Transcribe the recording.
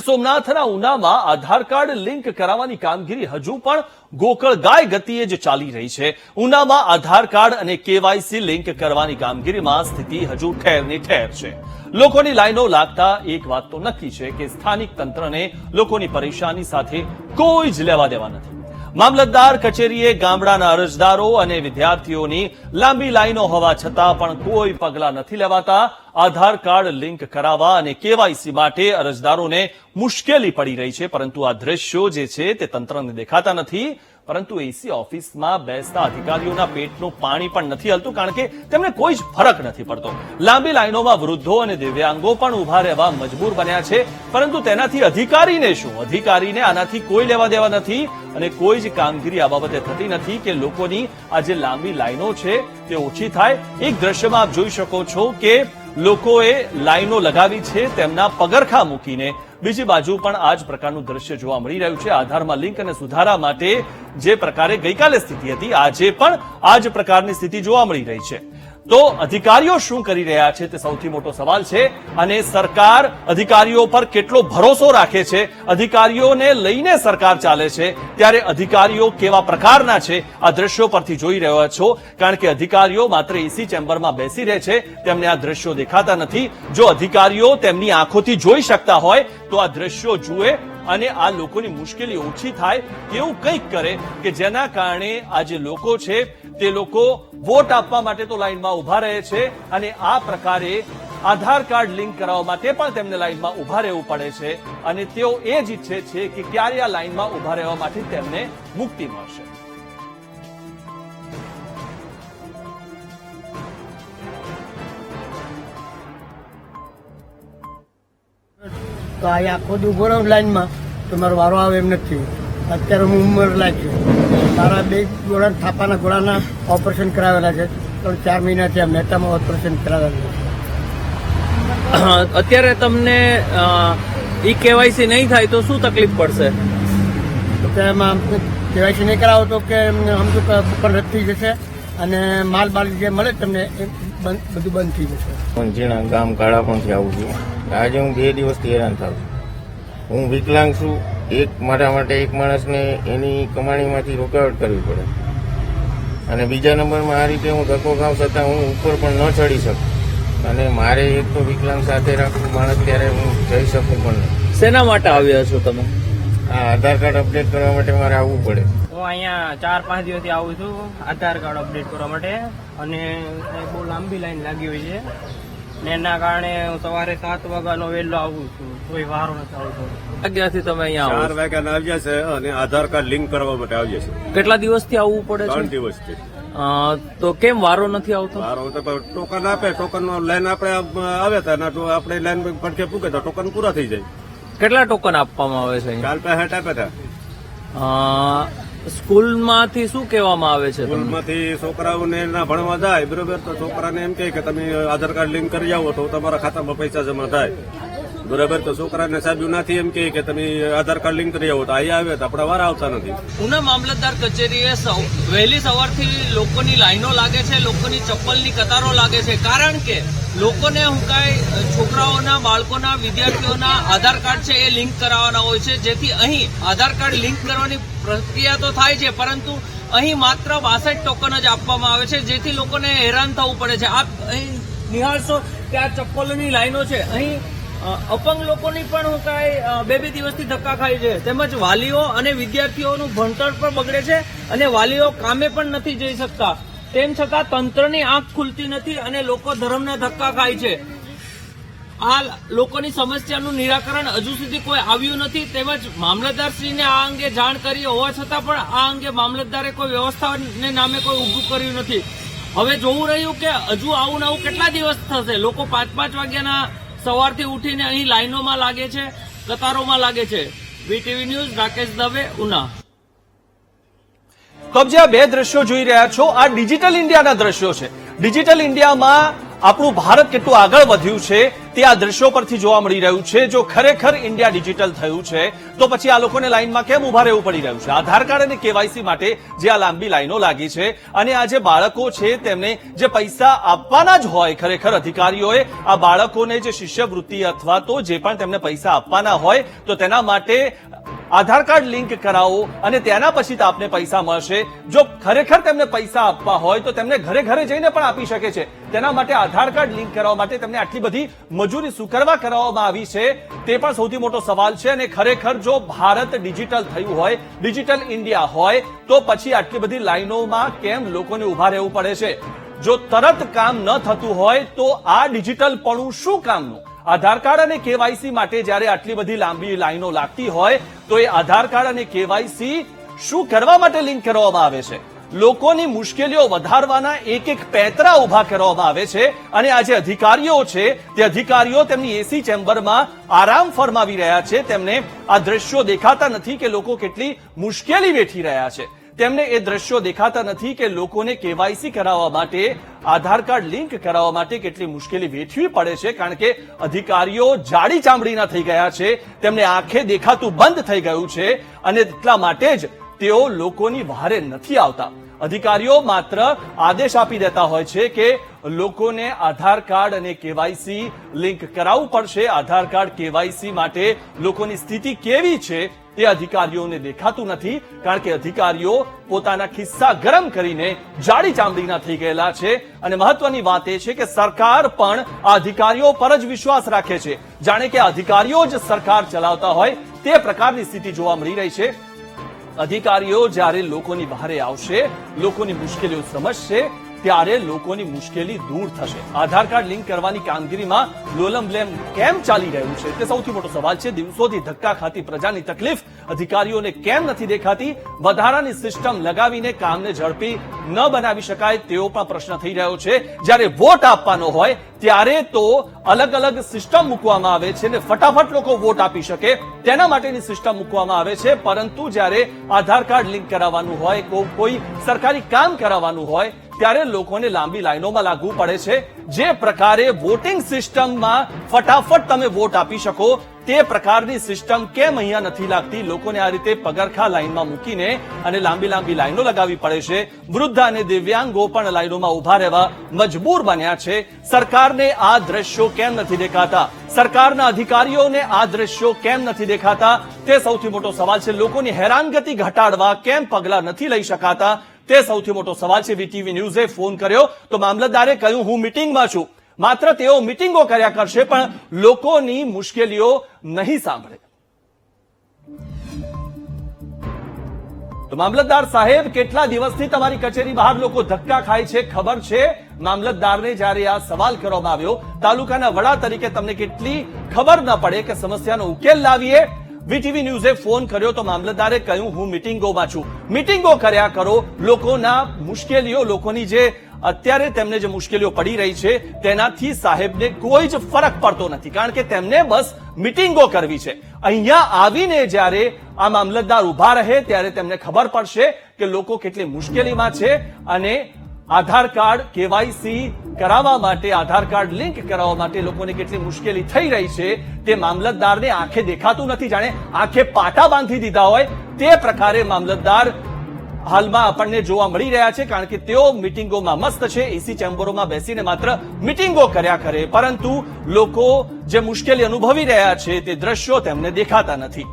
સોમનાથના ઉનામાં Aadhaar card link કરાવવાની કામગીરી હજુ પણ ગોકળગાય ગતિએ જ ચાલી રહી છે. ઉનામાં આધાર કાર્ડ અને કેવાયસી લિંક કરવાની કામગીરીમાં સ્થિતિ હજુ ઠેરની ઠેર છે. લોકોની લાઈનો લાગતા એક વાત તો નક્કી છે કે સ્થાનિક તંત્રને લોકોની પરેશાની સાથે કોઈ જ લેવા દેવા નથી. મામલતદાર કચેરીએ ગામડાના અરજદારો અને વિદ્યાર્થીઓની લાંબી લાઈનો હોવા છતાં પણ કોઈ પગલાં નથી લેવાતા. આધાર કાર્ડ લિંક કરાવવા અને કેવાયસી માટે અરજદારોને મુશ્કેલી પડી રહી છે, પરંતુ આ દ્રશ્યો જે છે તે તંત્રને દેખાતા નથી. પરંતુ એસી ઓફિસમાં બેસતા અધિકારીઓના પેટનું પાણી પણ નથી હલતું, કારણ કે તેમને કોઈ જ ફરક નથી પડતો. લાંબી લાઈનોમાં વૃદ્ધો અને દિવ્યાંગો પણ ઊભા રહેવા મજબૂર બન્યા છે, પરંતુ તેનાથી અધિકારીને શું? અધિકારીને આનાથી કોઈ લેવા દેવા નથી અને કોઈ જ કામગીરી આ બાબતે થતી નથી કે લોકોની આ જે લાંબી લાઈનો છે તે ઓછી થાય. એક દ્રશ્યમાં આપ જોઈ શકો છો કે લોકોએ લાઈનો લગાવી છે, તેમના પગરખા મૂકીને. બીજી બાજુ પણ આ જ પ્રકારનું દ્રશ્ય જોવા મળી રહ્યું છે. આધારમાં લિંક અને સુધારા માટે જે પ્રકારે ગઈકાલે સ્થિતિ હતી, આજે પણ આ જ પ્રકારની સ્થિતિ જોવા મળી રહી છે. તો અધિકારીઓ શું કરી રહ્યા છે તે સૌથી મોટો સવાલ છે અને સરકાર અધિકારીઓ પર કેટલો ભરોસો રાખે છે? અધિકારીઓને લઈને સરકાર ચાલે છે. ત્યારે અધિકારીઓ કેવા પ્રકારના છે? આ દ્રશ્યો પરથી જોઈ રહ્યા છો. કારણ કે અધિકારીઓ માત્ર એસી ચેમ્બરમાં બેસી રહે છે. તેમને આ દ્રશ્યો દેખાતા નથી. જો અધિકારીઓ તેમની આંખોથી જોઈ શકતા હોય, તો આ દ્રશ્યો જુએ અને આ લોકોની મુશ્કેલી ઓછી થાય તેવું કંઈક કરે કે જેના કારણે આ જે લોકો છે તે લોકો વોટ આપવા માટે તો લાઈનમાં ઊભા રહે છે અને આ પ્રકારે આધાર કાર્ડ લિંક કરાવવા માટે પણ તેમને લાઈનમાં ઊભા રહેવું પડે છે. અને તેઓ એ જ ઈચ્છે છે કે ક્યારે આ લાઈનમાં ઊભા રહેવા માટે તેમને મુક્તિ મળશે. તો આ આખો દી ઊભો રહું લાઈનમાં. તો મારો વારો આવે એમ નથી. અત્યારે હું ઉંમર લાગ્યો મારા બે ગોળા થાપાના ગોળાના ઓપરેશન કરાવેલા છે. ત્રણ ચાર મહિના થયા મહેતામાં ઓપરેશન કરાવેલા છે. અત્યારે તમને ઈ કેવાયસી નહીં થાય તો શું તકલીફ પડશે? તો એમાં કેવાયસી નહીં કરાવો તો કે સમજો કે પણ રદ થઈ જશે અને માલ બાલ જે મળે તમને એ બંધ બધું બંધ થઈ જશે. પણ જીણા ગામ કાળા પણ આવું છું. આજે હું બે દિવસથી હેરાન થાઉં છું. હું વિકલાંગ છું. એક મારા માટે એક માણસને એની કમાણીમાંથી રોકાવટ કરવી પડે. અને બીજા નંબરમાં આ રીતે હું ધક્કો ખાઉં છતાં હું ઉપર પણ ન ચડી શકું. અને મારે એક તો વિકલાંગ સાથે રાખવું માણસ ત્યારે હું જઈ શકું પણ નહીં. શેના માટે આવ્યા છો તમે? આ આધાર કાર્ડ અપડેટ કરવા માટે મારે આવવું પડે. હું અહીંયા ચાર પાંચ દિવસથી આવું છું. આધાર કાર્ડ અપડેટ કરવા માટે. અને બહુ લાંબી લાઈન લાગી હોય છે. ને એના કારણે હું સવારે સાત વાગ્યાનો વહેલો આવું છું. કોઈ વારો નથી આવતો. વાગ્યાથી તમે અહીંયા આવો ચાર વાગ્યાના આવ્યા છે અને આધાર કાર્ડ લિંક કરવા માટે આવ્યા છે છો કેટલા દિવસથી આવવું પડે ત્રણ દિવસથી. તો કેમ વારો નથી આવતો? વારો પણ ટોકન આપે ટોકન લાઈન આપણે આવે તો આપણે લાઈન પડખે પૂકે તો ટોકન પૂરા થઈ જાય. કેટલા ટોકન આપવામાં આવે છે? કાલ પેસઠ આપ્યા હતા. અ, સ્કૂલમાંથી શું કહેવામાં આવે છે સ્કૂલમાંથી છોકરાઓને ના ભણવા જાય, બરોબર? તો છોકરાને એમ કે તમે આધાર કાર્ડ લિંક કરી આવો તો તમારા ખાતામાં પૈસા જમા થાય. બરોબર, તો છોકરાને સાહેબ નથી એમ કે તમે આધાર કાર્ડ લિંક કરી આવો તો અહીંયા આવે, તો આપણા વાર આવતા નથી. ઉના મામલતદાર કચેરીએ વહેલી સવારથી લોકોની લાઈનો લાગે છે, લોકોની ચપ્પલની કતારો લાગે છે, કારણ કે લોકોને હું કાંઈ છોકરાઓના, બાળકોના, વિદ્યાર્થીઓના આધાર કાર્ડ છે એ લિંક કરાવવાના હોય છે, જેથી અહીં આધાર કાર્ડ લિંક કરવાની પ્રક્રિયા તો થાય છે, પરંતુ અહીં માત્ર બાસઠ ટોકન જ આપવામાં આવે છે, જેથી લોકોને હેરાન થવું પડે છે. આપ અહીં નિહાળશો કે આ ચપ્પલોની લાઈનો છે, અહીં અપંગ લોકોની પણ હું કાંઈ બે બે દિવસથી ધક્કા ખાય છે. તેમજ વાલીઓ અને વિદ્યાર્થીઓનું ભણતર પણ બગડે છે અને વાલીઓ કામે પણ નથી જઈ શકતા. તેમ છતાં તંત્રની આંખ ખુલતી નથી અને લોકો ધર્મના ધક્કા ખાય છે. આ લોકોની સમસ્યાનું નિરાકરણ હજુ સુધી કોઈ આવ્યું નથી. તેમજ મામલતદારશ્રીને આ અંગે જાણ કરી હોવા છતાં પણ આ અંગે મામલતદારે કોઈ વ્યવસ્થાને નામે કોઈ ઊભું કર્યું નથી. હવે જોવું રહ્યું કે હજુ આવું નવું કેટલા દિવસ થશે? લોકો પાંચ પાંચ વાગ્યાના સવારથી ઉઠીને અહીં લાઈનોમાં લાગે છે, કતારોમાં લાગે છે. VTV news, Rakesh Dave, Una. તો જે બે દ્રશ્યો જોઈ રહ્યા છો. આ ડિજિટલ ઇન્ડિયાના દ્રશ્યો છે. ડિજિટલ ઇન્ડિયામાં આપણું ભારત કેટલું આગળ વધ્યું છે. તે આ દ્રશ્યો પરથી જોવા મળી રહ્યું છે. જો ખરેખર ઇન્ડિયા ડિજિટલ થયું છે, તો પછી આ લોકોને લાઇનમાં કેમ ઊભા રહેવું પડી રહ્યું છે? આધાર કાર્ડ અને કેવાયસી માટે જે આ લાંબી લાઈનો લાગી છે અને આ જે બાળકો છે, તેમને જે પૈસા આપવાના જ હોય ખરેખર અધિકારીઓએ, આ બાળકોને જે શિષ્યવૃત્તિ અથવા તો જે પણ તેમને પૈસા આપવાના હોય, તો તેના માટે આધાર કાર્ડ લિંક કરાવો અને તેના પછી તો આપને પૈસા મળશે. જો ખરેખર તેમને પૈસા આપવા હોય, તો તેમને ઘરે ઘરે જઈને પણ આપી શકે છે. તેના માટે આધાર કાર્ડ લિંક કરાવવા માટે તેમને આટલી બધી મજૂરી શું કરવા કરાવવામાં આવી છે, તે પણ સૌથી મોટો સવાલ છે અને ખરેખર જો ભારત ડિજિટલ થયું હોય, ડિજિટલ ઇન્ડિયા હોય, તો પછી આટલી બધી લાઈનોમાં કેમ લોકોને ઊભા રહેવું પડે છે? જો તરત કામ ન થતું હોય, તો આ ડિજિટલ પણ શું કામનું? આધાર કાર્ડ અને કેવાયસી માટે જ્યારે આટલી બધી લાંબી લાઈનો લાગતી હોય, તો એ આધાર કાર્ડ અને કેવાયસી શું કરવા માટે લિંક કરવામાં આવે છે? લોકોની મુશ્કેલીઓ વધારવાના એક એક પેંતરા ઊભા કરવામાં આવે છે અને આ જે અધિકારીઓ છે, તે અધિકારીઓ તેમની એસી ચેમ્બરમાં આરામ ફરમાવી રહ્યા છે. તેમને આ દ્રશ્યો દેખાતા નથી કે લોકો કેટલી મુશ્કેલી વેઠી રહ્યા છે. તેમને એ દ્રશ્યો દેખાતા નથી કે લોકોને કેવાયસી કરાવવા માટે, આધાર કાર્ડ લિંક કરાવવા માટે કેટલી મુશ્કેલી વેઠવી પડે છે, કારણ કે અધિકારીઓ જાડી ચામડીના થઈ ગયા છે, તેમને આંખે દેખાતું બંધ થઈ ગયું છે અને એટલા માટે જ તેઓ લોકોની વહારે નથી આવતા. અધિકારીઓ માત્ર આદેશ આપી દેતા હોય છે કે લોકોને આધાર કાર્ડ અને કેવાયસી લિંક કરાવવું પડશે. આધાર કાર્ડ, કેવાયસી માટે લોકોની સ્થિતિ કેવી છે તે અધિકારીઓને દેખાતું નથી, કારણ કે અધિકારીઓ પોતાના ખિસ્સા ગરમ કરીને જાડી ચામડીના થઈ ગયેલા છે. અને મહત્વની વાત એ છે કે સરકાર પણ આ અધિકારીઓ પર જ વિશ્વાસ રાખે છે. જાણે કે અધિકારીઓ જ સરકાર ચલાવતા હોય તે પ્રકારની સ્થિતિ જોવા મળી રહી છે. અધિકારીઓ જ્યારે લોકોની બહારે આવશે લોકોની મુશ્કેલીઓ સમજશે ત્યારે લોકોની મુશ્કેલી દૂર થશે. આધાર કાર્ડ લિંક કરવાની કામગીરીમાં લોલમ લેમ કેમ ચાલી રહ્યું છે? તે સૌથી મોટો સવાલ છે. દિવસોથી ધક્કા ખાતી પ્રજાની તકલીફ અધિકારીઓને કેમ નથી દેખાતી? વધારાની સિસ્ટમ લગાવીને કામને ઝડપી ન બનાવી શકાય તેવો પણ પ્રશ્ન થઈ રહ્યો છે. જ્યારે વોટ આપવાનો હોય, ત્યારે તો અલગ અલગ સિસ્ટમ મૂકવામાં આવે છે ને ફટાફટ લોકો વોટ આપી શકે. તેના માટેની સિસ્ટમ મૂકવામાં આવે છે. પરંતુ જ્યારે આધાર કાર્ડ લિંક કરાવવાનું હોય કોઈ સરકારી કામ કરાવવાનું હોય ત્યારે લોકોને લાંબી લાઈનોમાં લાગવું પડે છે. જે પ્રકારે વોટિંગ સિસ્ટમમાં ફટાફટ તમે વોટ આપી શકો, તે પ્રકારની સિસ્ટમ કેમ અહીંયા નથી લાગતી? લોકોને આ રીતે પગરખા લાઈનમાં મૂકીને અને લાંબી લાંબી લાઈનો લગાવી પડે છે. વૃદ્ધ અને દિવ્યાંગો પણ લાઈનોમાં ઊભા રહેવા મજબૂર બન્યા છે. સરકારને આ દ્રશ્યો કેમ નથી દેખાતા? સરકારના અધિકારીઓને આ દ્રશ્યો કેમ નથી દેખાતા? તે સૌથી મોટો સવાલ છે. લોકોની હેરાનગતિ ઘટાડવા કેમ પગલા નથી લઈ શકાતા? તે સૌથી મોટો સવાલ છે. વીટીવી ન્યૂઝે ફોન કર્યો તો મામલતદારે કહ્યું, હું મિટિંગમાં છું. માત્ર તેઓ મિટિંગો કર્યા કરશે, પણ લોકોની મુશ્કેલીઓ નહીં સાંભળે. તો મામલતદાર સાહેબ, કેટલા દિવસથી તમારી કચેરી બહાર લોકો ધક્કા ખાય છે, ખબર છે? મામલતદારને જ્યારે આ સવાલ કરવામાં આવ્યો, તાલુકાના વડા તરીકે તમને કેટલી ખબર ન પડે કે સમસ્યાનો ઉકેલ લાવીએ? વીટીવી ન્યૂઝે ફોન કર્યો તો મામલતદારે કહ્યું, હું મિટિંગોમાં છું. મિટિંગો કર્યા કરો, લોકોના મુશ્કેલીઓ, લોકોની જે અત્યારે તેમને જે મુશ્કેલીઓ પડી રહી છે, તેનાથી સાહેબને કોઈ જ ફરક પડતો નથી. કારણ કે તેમને બસ મિટિંગો કરવી છે. અહીંયા આવીને જ્યારે આ મામલતદાર ઊભા રહે, ત્યારે તેમને ખબર પડશે કે લોકો કેટલી મુશ્કેલીમાં છે અને આધાર કાર્ડ, કેવાયસી કરાવવા માટે, આધાર કાર્ડ લિંક કરાવવા માટે લોકોને કેટલી મુશ્કેલી થઈ રહી છે, તે મામલતદારને આંખે દેખાતું નથી. જાણે આંખે પાટા બાંધી દીધા હોય, તે પ્રકારે મામલતદાર હાલમાં આપણને જોવા મળી રહ્યા છે, કારણ કે તેઓ મિટિંગોમાં મસ્ત છે. એસી ચેમ્બરોમાં બેસીને માત્ર મિટિંગો કર્યા કરે. પરંતુ લોકો જે મુશ્કેલી અનુભવી રહ્યા છે, તે દ્રશ્યો તેમને દેખાતા નથી.